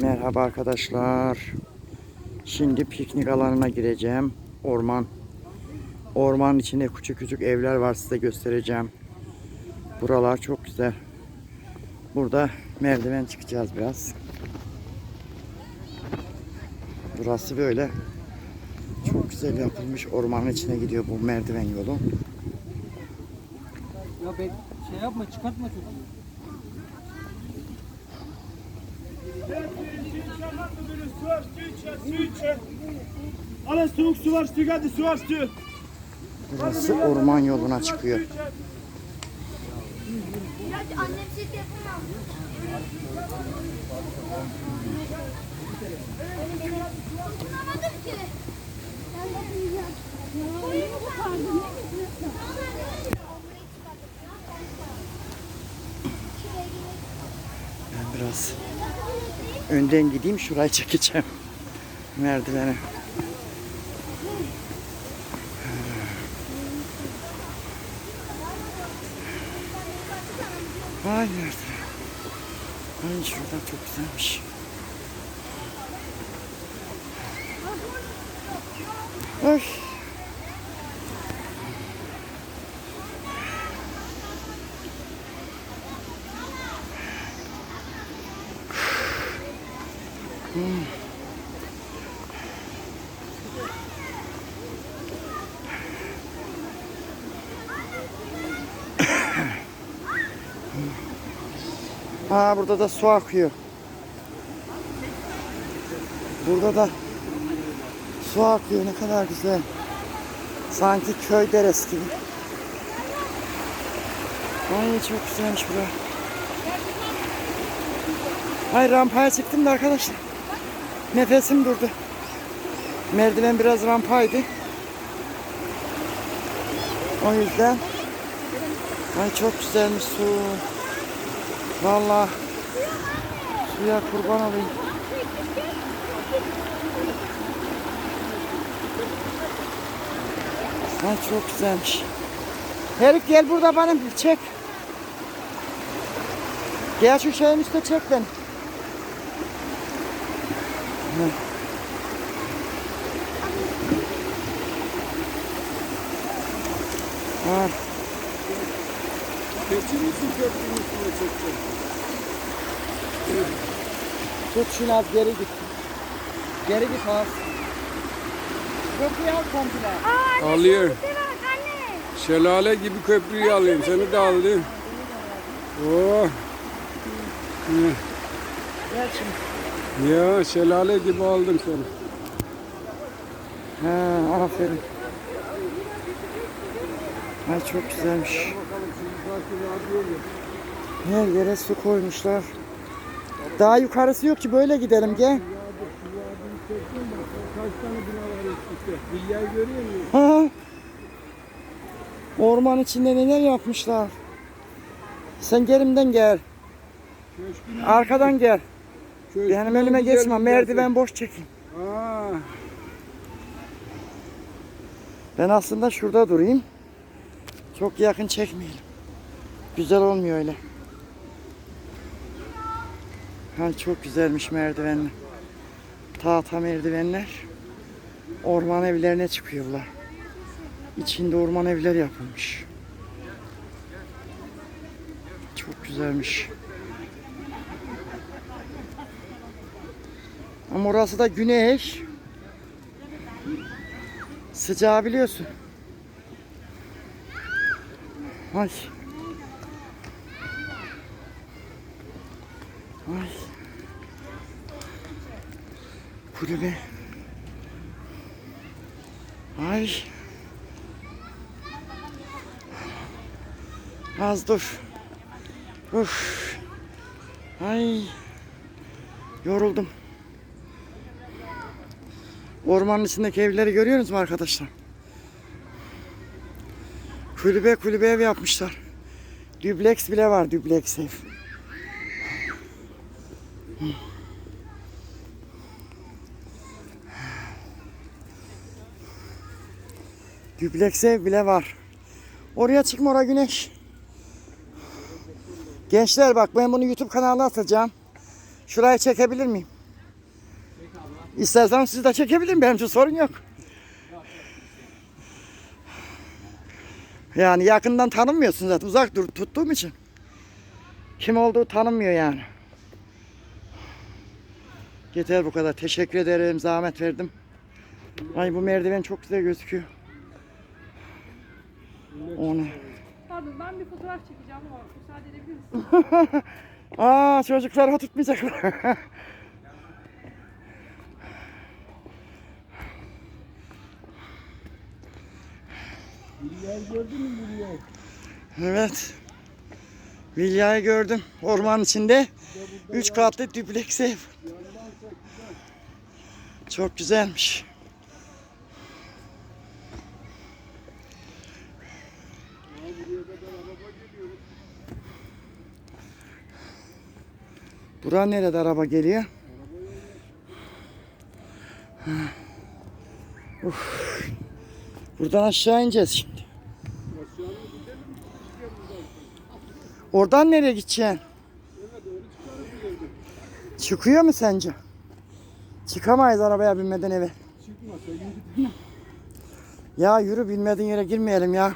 Merhaba arkadaşlar. Şimdi piknik alanına gireceğim. Orman. Ormanın içinde küçük küçük evler var size göstereceğim. Buralar çok güzel. Burada merdiven çıkacağız biraz. Burası böyle çok güzel yapılmış. Ormanın içine gidiyor bu merdiven yolu. Ya be şey yapma çıkartma çocuğu. Alın soğuk su var, su geldi, su var, su. Burası orman yoluna çıkıyor. Annem süt yapamam. Dokunamadım ki. Koyunu kopardım. Ben biraz önden gideyim şurayı çekeceğim. Merdiveni. Ay merdiven. Ay şuradan çok güzelmiş. Ay. Ha burada da su akıyor. Burada da su akıyor ne kadar güzel. Sanki köy deresi gibi. Ay çok güzelmiş bura. Ay rampaya çıktım da arkadaşlar. Nefesim durdu. Merdiven biraz rampaydı. O yüzden Ay çok güzelmiş su. Vallahi suya kurban olayım. Ay çok güzelmiş. Herif gel burada bir çek. Gel şu şeyin üstüne çek beni. Heh. Ha. Geçirirsin köprünün üstüne çekeceksin. Tut şunu az geri git. Geri git az. Köprüyü al komple. Alıyor. Bak anne. Şelale gibi köprüyü alayım. Seni de alayım. Oh. Gel şimdi. Ya şelale gibi aldım seni. Ha, aferin. Ay çok güzelmiş. Her yere su koymuşlar. Daha yukarısı yok ki böyle gidelim gel. Ha. Orman içinde neler yapmışlar. Sen gerimden gel. Arkadan gel. Köşkün Benim önüme geçme. Merdiven boş çekin. Aa, Ben aslında şurada durayım. Çok yakın çekmeyelim. Güzel olmuyor öyle. Ha çok güzelmiş merdivenler. Tahta merdivenler. Orman evlerine çıkıyorlar. İçinde orman evler yapılmış. Çok güzelmiş. Ama orası da güneş. Sıcağı biliyorsun. Ay. Ay. Kulübe. Ay. Az dur. Uf. Ay. Yoruldum. Ormanın içindeki evleri görüyorsunuz mu arkadaşlar? Kulübe kulübe ev yapmışlar. Dübleks bile var dübleks ev. Dübleks ev bile var. Oraya çıkma oraya güneş. Gençler bak ben bunu YouTube kanalına atacağım. Şurayı çekebilir miyim? İsterseniz siz de çekebilirim. Benim için sorun yok. Yani yakından tanımıyorsun zaten. Uzak dur tuttuğum için. Kim olduğu tanınmıyor yani. Yeter bu kadar. Teşekkür ederim. Zahmet verdim. Ay bu merdiven çok güzel gözüküyor. Onu. Pardon ben bir fotoğraf çekeceğim ama müsaade edebilir misin? Aa çocuklar oturtmayacaklar. evet. Vilya'yı gördüm. Ormanın içinde. Üç katlı düpleks ev. Çok güzelmiş. Bura nerede araba geliyor? Uf. Buradan aşağı ineceğiz şimdi. Oradan nereye gideceksin? Çıkıyor mu sence? Çıkamayız arabaya binmeden eve. Çıkmasa. Ya yürü bilmediğin yere girmeyelim ya.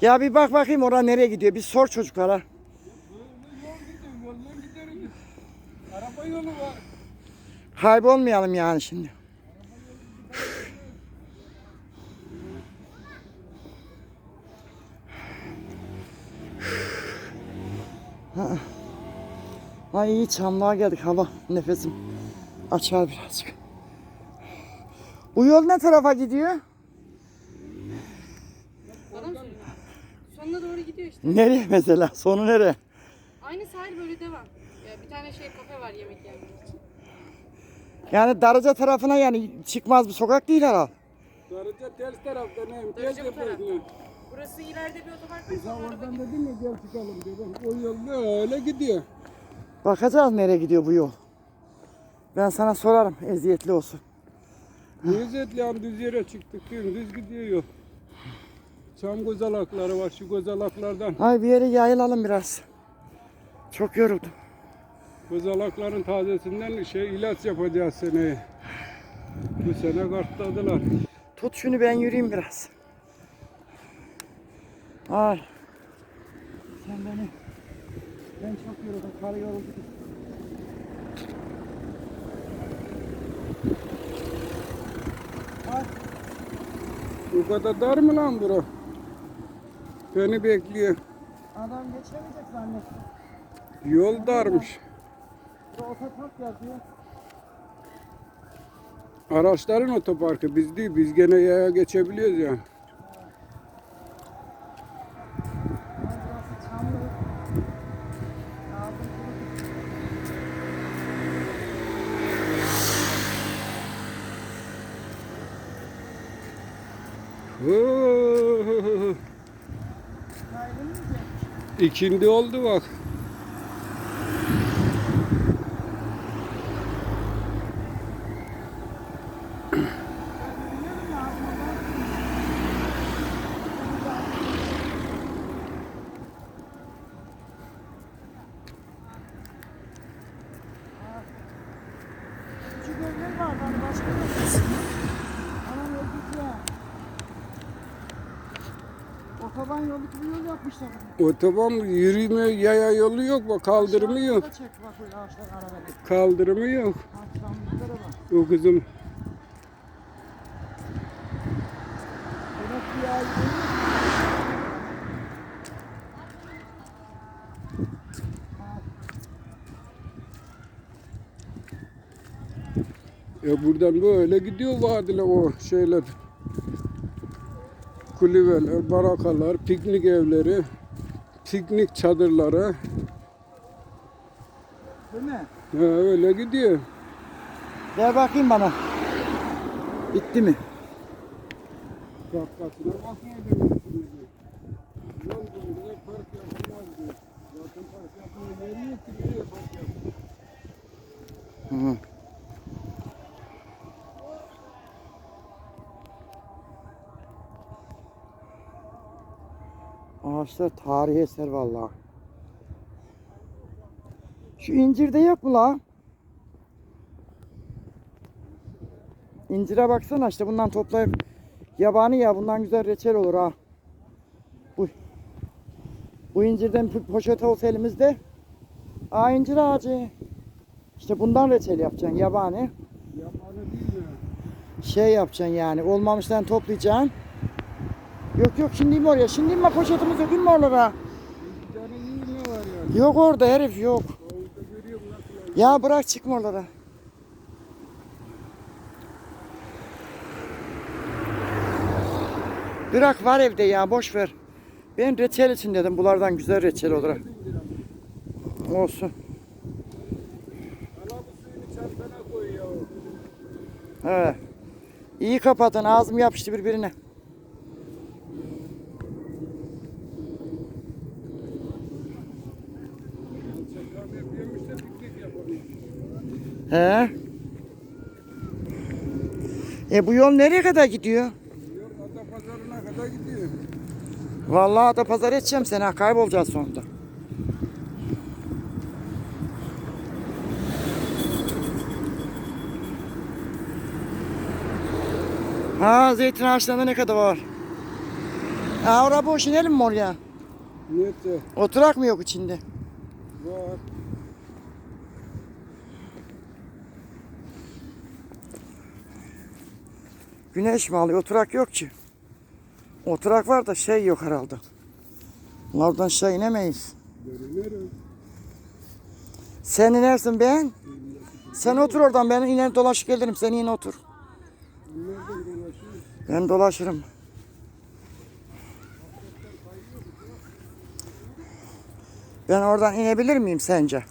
Ya bir bak bakayım oraya nereye gidiyor. Bir sor çocuklara. Yol gidiyor, yoldan gideriz. Araba yolu var. Kaybolmayalım yani şimdi. Ha. Ay iyi çamlığa geldik hava nefesim açar birazcık. Bu yol ne tarafa gidiyor? Sonuna doğru gidiyor işte. Nereye mesela? Sonu nereye? Aynı sahil böyle devam. Ya bir tane şey kafe var yemek yemek için. Yani Darıca tarafına yani çıkmaz bir sokak değil herhalde. Darıca ters tarafta neyim? Ters Darıca bu tepesine. Burası ileride bir otopark var. Sen oradan dedin mi gel çıkalım. Bak, O yol öyle gidiyor. Bakacağız nereye gidiyor bu yol. Ben sana sorarım eziyetli olsun. Lezzetli düz yere çıktık diyorum. Düz gidiyor yol. Çam kozalakları var şu kozalaklardan. Ay bir yere yayılalım biraz. Çok yoruldum. Kozalakların tazesinden şey ilaç yapacağız seneye. Bu sene kartladılar. Tut şunu ben yürüyeyim biraz. Ay. Sen beni. Ben çok yoruldum. Karı yoruldu. Ay. Bu kadar dar mı lan bura? Beni bekliyor. Adam geçemeyecek zannettim. Yol darmış. Araçların otoparkı biz değil. Biz gene yaya geçebiliyoruz yani. İkindi oldu bak. Küçük evler var hani başka yok. Anam öldük ya. Otoban yolu gibi yol yapmışlar. Otoban yürüme yaya yolu yok bak kaldırımı yok. Bak ağaçlar arada. Kaldırımı yok. O kızım. Ya. Ya buradan böyle gidiyor vadile o şeyler. Kulübeler, barakalar, piknik evleri, piknik çadırları. Değil mi? Ha, öyle gidiyor. Ver bakayım bana. Bitti mi? Şapkasına bakmıyor demek şimdi. Yol Ağaçlar tarihi eser vallahi. Şu incirde yok mu la? İncire baksana işte bundan toplayıp yabani ya bundan güzel reçel olur ha. Bu bu incirden po- poşet olsa elimizde. Aa incir ağacı. İşte bundan reçel yapacaksın yabani. Yapanı değil mi? Şey yapacaksın yani olmamıştan toplayacaksın. Yok yok şimdi mi oraya? Şimdi mi poşetimiz yok mi oralara? Var yani? Yok orada herif yok. Ya bırak çıkma oralara. Bırak var evde ya boş ver. Ben reçel için dedim bunlardan güzel reçel olur. Olsun. Evet. İyi kapatın ağzım yapıştı birbirine. Çakal yapıyormuş da piknik yapalım. He? E bu yol nereye kadar gidiyor? Yok ada pazarına kadar gidiyor. Vallahi da pazar edeceğim seni ha kaybolacağız sonunda. Ha zeytin ağaçlarında ne kadar var? Ha oraya boş inelim mi oraya? Niyeti Oturak mı yok içinde? var. Güneş mi alıyor? Oturak yok ki. Oturak var da şey yok herhalde. Oradan şey inemeyiz. Görünür. Sen inersin ben. Sen otur oradan ben iner dolaşıp gelirim. Sen yine otur. Ben dolaşırım. Ben oradan inebilir miyim sence?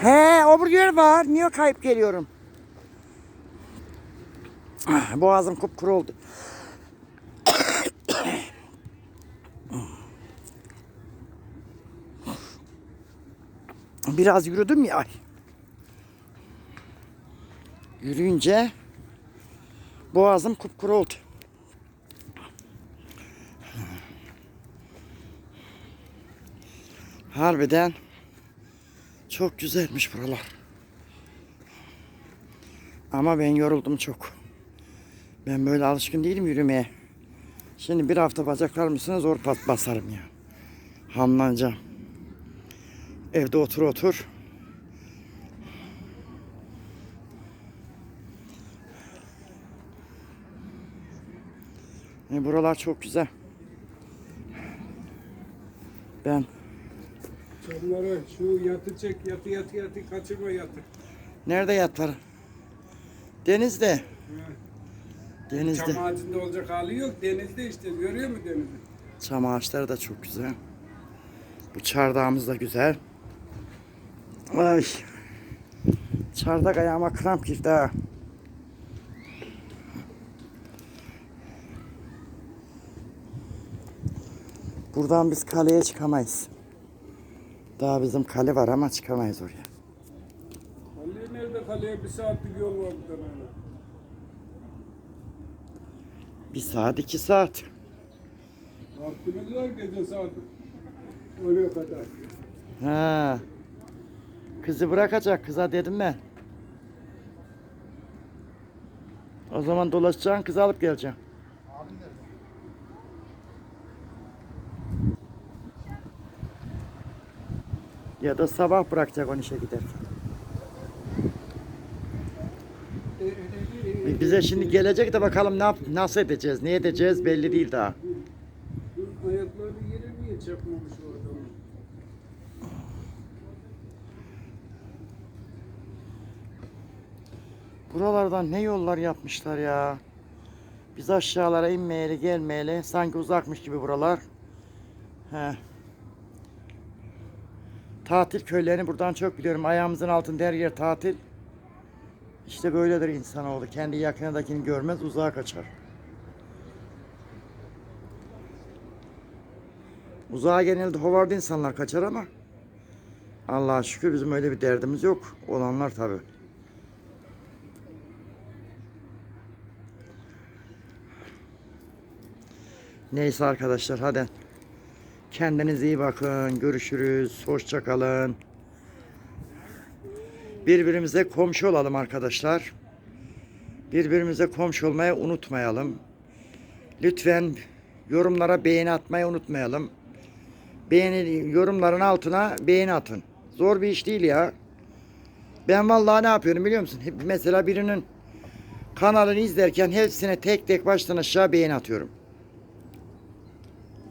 He, o yer var. Niye kayıp geliyorum? Boğazım kupkuru oldu. Biraz yürüdüm ya. Yürüyünce boğazım kupkuru oldu. Harbiden çok güzelmiş buralar. Ama ben yoruldum çok. Ben böyle alışkın değilim yürümeye. Şimdi bir hafta bacaklar mısınız zor pat basarım ya. Hamlanacağım. Evde otur otur. E, buralar çok güzel. Ben Çamlara şu yatı çek, yatı yatı yatı kaçırma yatı. nerede yatar? Denizde. He. Denizde. Çam ağacında olacak hali yok. Denizde işte. Görüyor musun denizi? Çam ağaçları da çok güzel. Bu çardağımız da güzel. Ay. Çardak ayağıma kramp girdi ha. Buradan biz kaleye çıkamayız. Daha bizim kale var ama çıkamayız oraya. Kaleye nerede kaleye bir saatlik yol var buradan. Bir saat iki saat. Vaktimiz var gece saat oraya kadar. Ha. Kızı bırakacak kıza dedim ben. O zaman dolaşacaksın kızı alıp geleceğim. Ya da sabah bırakacak onu işe giderken. Bize şimdi gelecek de bakalım ne yap, nasıl edeceğiz, ne edeceğiz belli değil daha. Ayakları yere niye çakmamış orada? Buralardan ne yollar yapmışlar ya. Biz aşağılara inmeyeli gelmeyeli sanki uzakmış gibi buralar. He. Tatil köylerini buradan çok biliyorum. Ayağımızın altında her yer tatil. İşte böyledir insanoğlu. Kendi yakınındakini görmez uzağa kaçar. Uzağa genelde hovarda insanlar kaçar ama Allah'a şükür bizim öyle bir derdimiz yok. Olanlar tabii. Neyse arkadaşlar hadi. Kendinize iyi bakın. Görüşürüz. Hoşça kalın. Birbirimize komşu olalım arkadaşlar. Birbirimize komşu olmayı unutmayalım. Lütfen yorumlara beğeni atmayı unutmayalım. Beğeni yorumların altına beğeni atın. Zor bir iş değil ya. Ben vallahi ne yapıyorum biliyor musun? Mesela birinin kanalını izlerken hepsine tek tek baştan aşağı beğeni atıyorum.